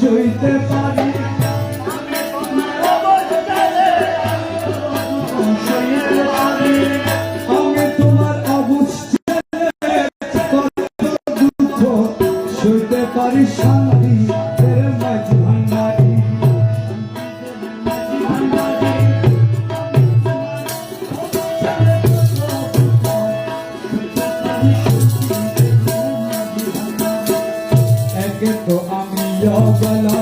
সইতে পারি। সইতে পারি। শান্তি তেরে মাঝ আমি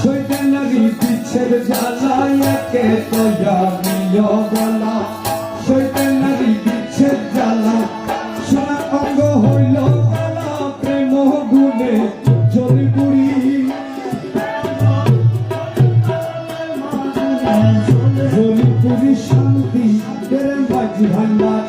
সইতে নারী পিছের জ্বালা একে তো আমি অবলা। সইতে নারী পিছের জ্বালা সোনা অঙ্গ হইল প্রেম গুণে জলি পুরি জলি পুরি শান্তি তেরে মাঝি ভান্ডারি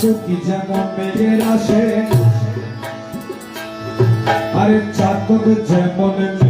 চাতকি যেমন মেঘের আসে? আরে চাতক যেমন মেঘের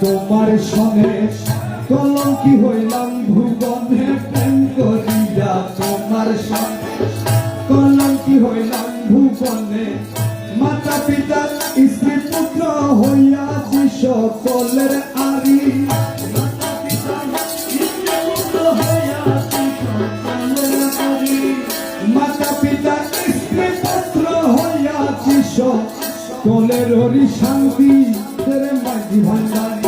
তোমার সনে কলঙ্কি হইলাম ভুবনে প্রেম করিয়া তোমার সনে কলঙ্কি হইলাম ভুবনে। মাতা পিতা স্ত্রী পুত্র পুত্র হইয়াছি সকলের আরি মাতা হরি শান্তি, তেরে মাঝি ভান্ডারি।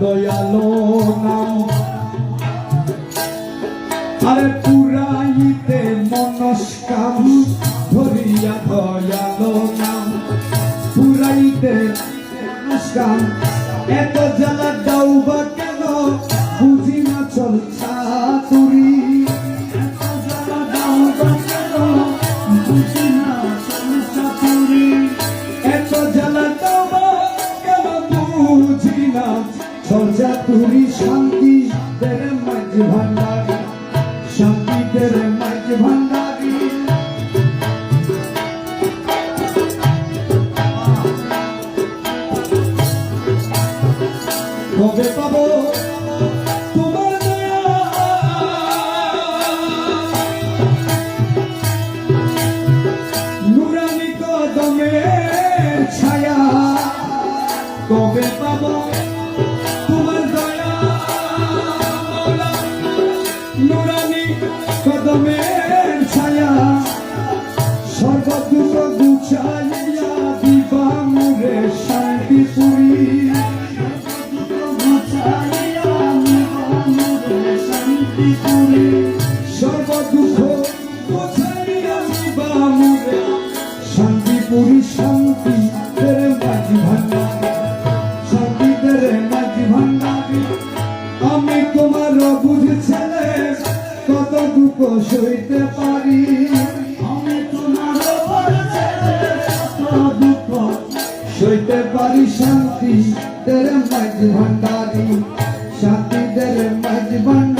দয়ালো নাম। আরে পুরাইতে মনস্কাম ধরিয়া দয়ালো নাম। পুরাইতে মনস্কাম এত জ্বালা ভান্ডারী সঙ্গীতের মাইক ভান্ডারী। কবে পাবো ছায়া কবে পাবো গুছাইয়া শান্তি পুরী শান্তি তেরে মাঝি ভান্ডারি শান্তি তেরে মাঝি ভান্ডারি আমি তোমার বুঝ ছেলে কত দুঃখ সইতে পারি আমি তোমার দুঃখ সইতে পারি শান্তি তেরে মাঝ ভান্ডারি শান্তি তেরে মাঝ ভান্ডারি